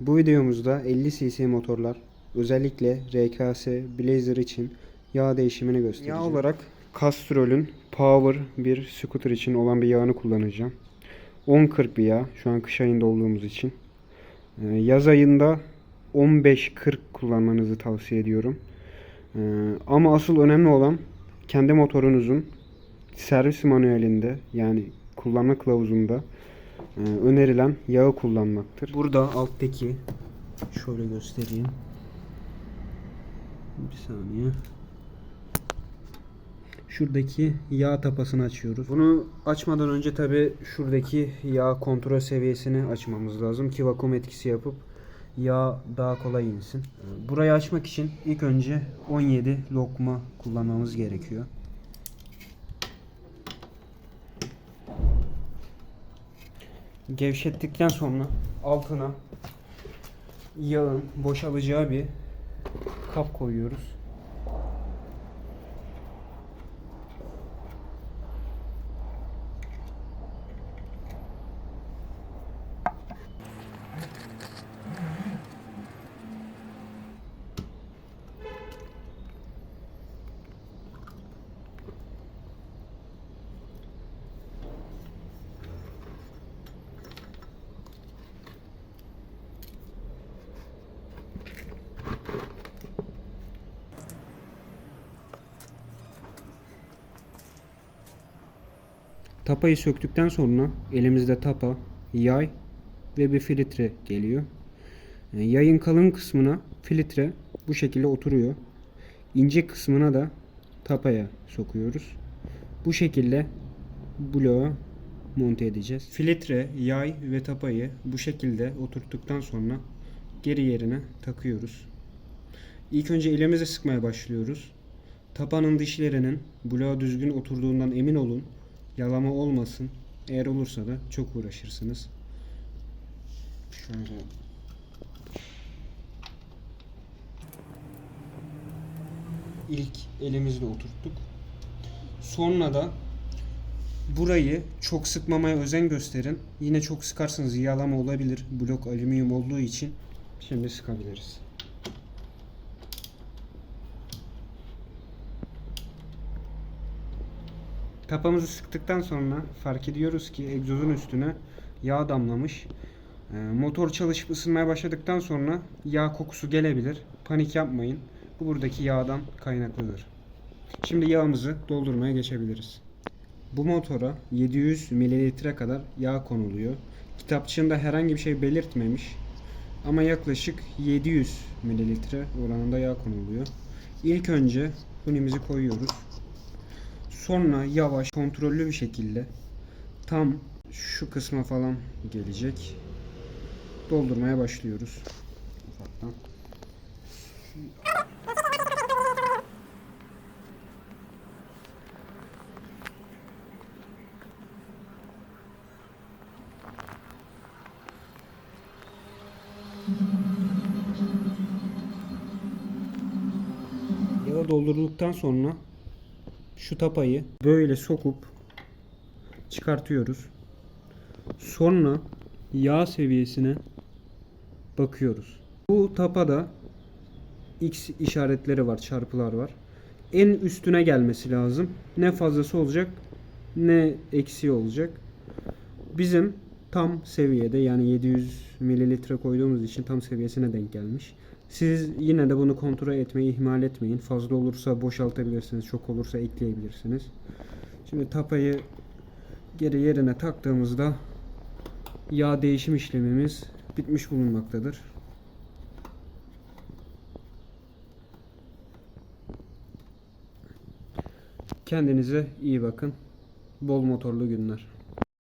Bu videomuzda 50 cc motorlar özellikle RKS Blazer için yağ değişimini göstereceğim. Yağ olarak Castrol'ün Power bir scooter için olan bir yağını kullanacağım. 10.40 bir yağ şu an kış ayında olduğumuz için. Ee, Yaz ayında 15.40 kullanmanızı tavsiye ediyorum. Ee, Ama asıl önemli olan kendi motorunuzun servis manuelinde yani kullanma kılavuzunda önerilen yağı kullanmaktır. Burada alttaki şöyle göstereyim. Bir saniye. Şuradaki yağ tapasını açıyoruz. Bunu açmadan önce tabi şuradaki yağ kontrol seviyesini açmamız lazım ki vakum etkisi yapıp yağ daha kolay insin. Burayı açmak için ilk önce 17 lokma kullanmamız gerekiyor. Gevşettikten sonra altına yağın boşalacağı bir kap koyuyoruz. Tapayı söktükten sonra elimizde tapa, yay ve bir filtre geliyor. E, Yayın kalın kısmına filtre bu şekilde oturuyor. İnce kısmına da tapaya sokuyoruz. Bu şekilde bloğa monte edeceğiz. Filtre, yay ve tapayı bu şekilde oturttuktan sonra geri yerine takıyoruz. İlk önce elimize sıkmaya başlıyoruz. Tapanın dişlerinin bloğa düzgün oturduğundan emin olun. Yalama olmasın. Eğer olursa da çok uğraşırsınız. Şöyle ilk elimizle oturttuk. Sonra da burayı çok sıkmamaya özen gösterin. Yine çok sıkarsanız yağlama olabilir. Blok alüminyum olduğu için. Şimdi sıkabiliriz. Tapamızı sıktıktan sonra fark ediyoruz ki egzozun üstüne yağ damlamış. Ee, motor çalışıp ısınmaya başladıktan sonra yağ kokusu gelebilir. Panik yapmayın. Bu buradaki yağdan kaynaklıdır. Şimdi yağımızı doldurmaya geçebiliriz. Bu motora 700 mililitre kadar yağ konuluyor. Kitapçığında herhangi bir şey belirtmemiş. Ama yaklaşık 700 mililitre oranında yağ konuluyor. İlk önce hunimizi koyuyoruz. Sonra yavaş kontrollü bir şekilde tam şu kısma falan gelecek. Doldurmaya başlıyoruz. Ufaktan. Yağı doldurduktan sonra şu tapayı böyle sokup çıkartıyoruz. Sonra yağ seviyesine bakıyoruz. Bu tapada X işaretleri var, çarpılar var. En üstüne gelmesi lazım. Ne fazlası olacak ne eksiği olacak. Bizim tam seviyede yani 700 mililitre koyduğumuz için tam seviyesine denk gelmiş. Siz yine de bunu kontrol etmeyi ihmal etmeyin. Fazla olursa boşaltabilirsiniz, çok olursa ekleyebilirsiniz. Şimdi tapayı geri yerine taktığımızda yağ değişim işlemimiz bitmiş bulunmaktadır. Kendinize iyi bakın. Bol motorlu günler.